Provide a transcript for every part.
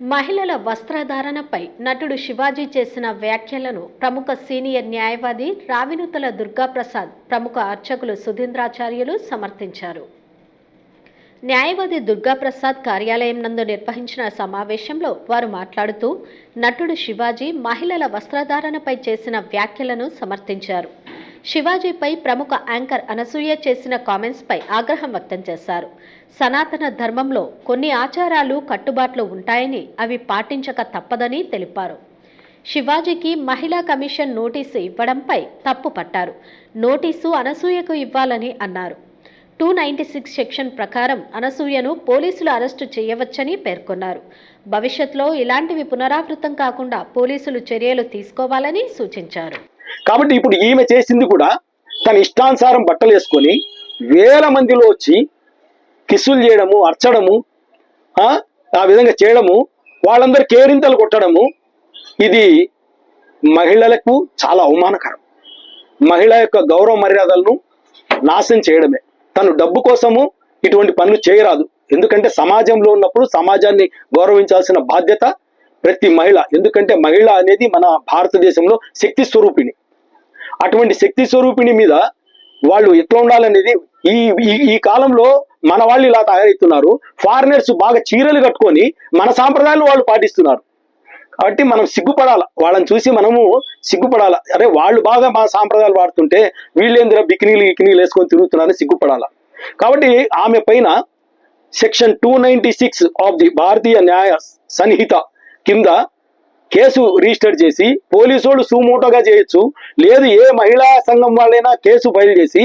మహిళల వస్త్రధారణపై నటుడు శివాజీ చేసిన వ్యాఖ్యలను ప్రముఖ సీనియర్ న్యాయవాది రావినుతల దుర్గాప్రసాద్ ప్రముఖ అర్చకులు సుధీంద్రాచార్యులు సమర్థించారు. న్యాయవాది దుర్గాప్రసాద్ కార్యాలయం నందు నిర్వహించిన సమావేశంలో వారు మాట్లాడుతూ నటుడు శివాజీ మహిళల వస్త్రధారణపై చేసిన వ్యాఖ్యలను సమర్థించారు. శివాజీపై ప్రముఖ యాంకర్ అనసూయ చేసిన కామెంట్స్పై ఆగ్రహం వ్యక్తం చేశారు. సనాతన ధర్మంలో కొన్ని ఆచారాలు కట్టుబాట్లు ఉంటాయని అవి పాటించక తప్పదని తెలిపారు. శివాజీకి మహిళా కమిషన్ నోటీసు ఇవ్వడంపై తప్పు పట్టారు. నోటీసు అనసూయకు ఇవ్వాలని అన్నారు. టూ నైంటీ సిక్స్ సెక్షన్ ప్రకారం అనసూయను పోలీసులు అరెస్టు చేయవచ్చని పేర్కొన్నారు. భవిష్యత్తులో ఇలాంటివి పునరావృతం కాకుండా పోలీసులు చర్యలు తీసుకోవాలని సూచించారు. కాబట్టి ఇప్పుడు ఈమె చేసింది కూడా తన ఇష్టానుసారం బట్టలు వేసుకొని వేల మందిలో వచ్చి కిసులు చేయడము అర్చడము ఆ ఆ విధంగా చేయడము వాళ్ళందరూ కేరింతలు కొట్టడము ఇది మహిళలకు చాలా అవమానకరం. మహిళ యొక్క గౌరవ మర్యాదలను నాశనం చేయడమే. తను డబ్బు కోసము ఇటువంటి పనులు చేయరాదు. ఎందుకంటే సమాజంలో ఉన్నప్పుడు సమాజాన్ని గౌరవించాల్సిన బాధ్యత ప్రతి మహిళ. ఎందుకంటే మహిళ అనేది మన భారతదేశంలో శక్తి స్వరూపిణి. అటువంటి శక్తి స్వరూపిణి మీద వాళ్ళు ఎట్లా ఉండాలనేది ఈ ఈ- ఈ కాలంలో మన వాళ్ళు ఇలా తయారవుతున్నారు ఫారినర్స్ బాగా చీరలు కట్టుకొని మన సాంప్రదాయాలు వాళ్ళు పాటిస్తున్నారు. కాబట్టి మనం సిగ్గుపడాల. వాళ్ళని చూసి మనము సిగ్గుపడాల. అరే వాళ్ళు బాగా మా సాంప్రదాయాలు వాడుతుంటే వీళ్ళేందిరా బికినీలు గికినీలు వేసుకొని తిరుగుతున్నారని సిగ్గుపడాల. కాబట్టి ఆమె పైన section two ninety six of the Bharatiya Nyaya Sanhita కింద కేసు రిజిస్టర్ చేసి పోలీసు వాళ్ళు సుమోటోగా చేయొచ్చు. లేదు ఏ మహిళా సంఘం వాళ్ళైనా కేసు ఫైల్ చేసి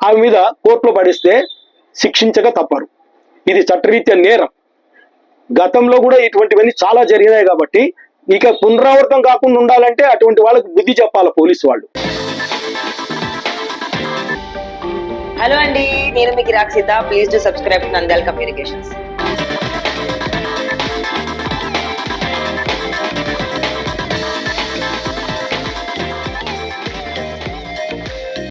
ఆమె మీద కోర్టులో పడిస్తే శిక్షించక తప్పరు. ఇది చట్టరీత్యా నేరం. గతంలో కూడా ఇటువంటివన్నీ చాలా జరిగినాయి కాబట్టి ఇక పునరావృతం కాకుండా ఉండాలంటే అటువంటి వాళ్ళకి బుద్ధి చెప్పాలి పోలీసు వాళ్ళు. హలో అండి నేను మీకు Rakshita please to subscribe Nandal communications.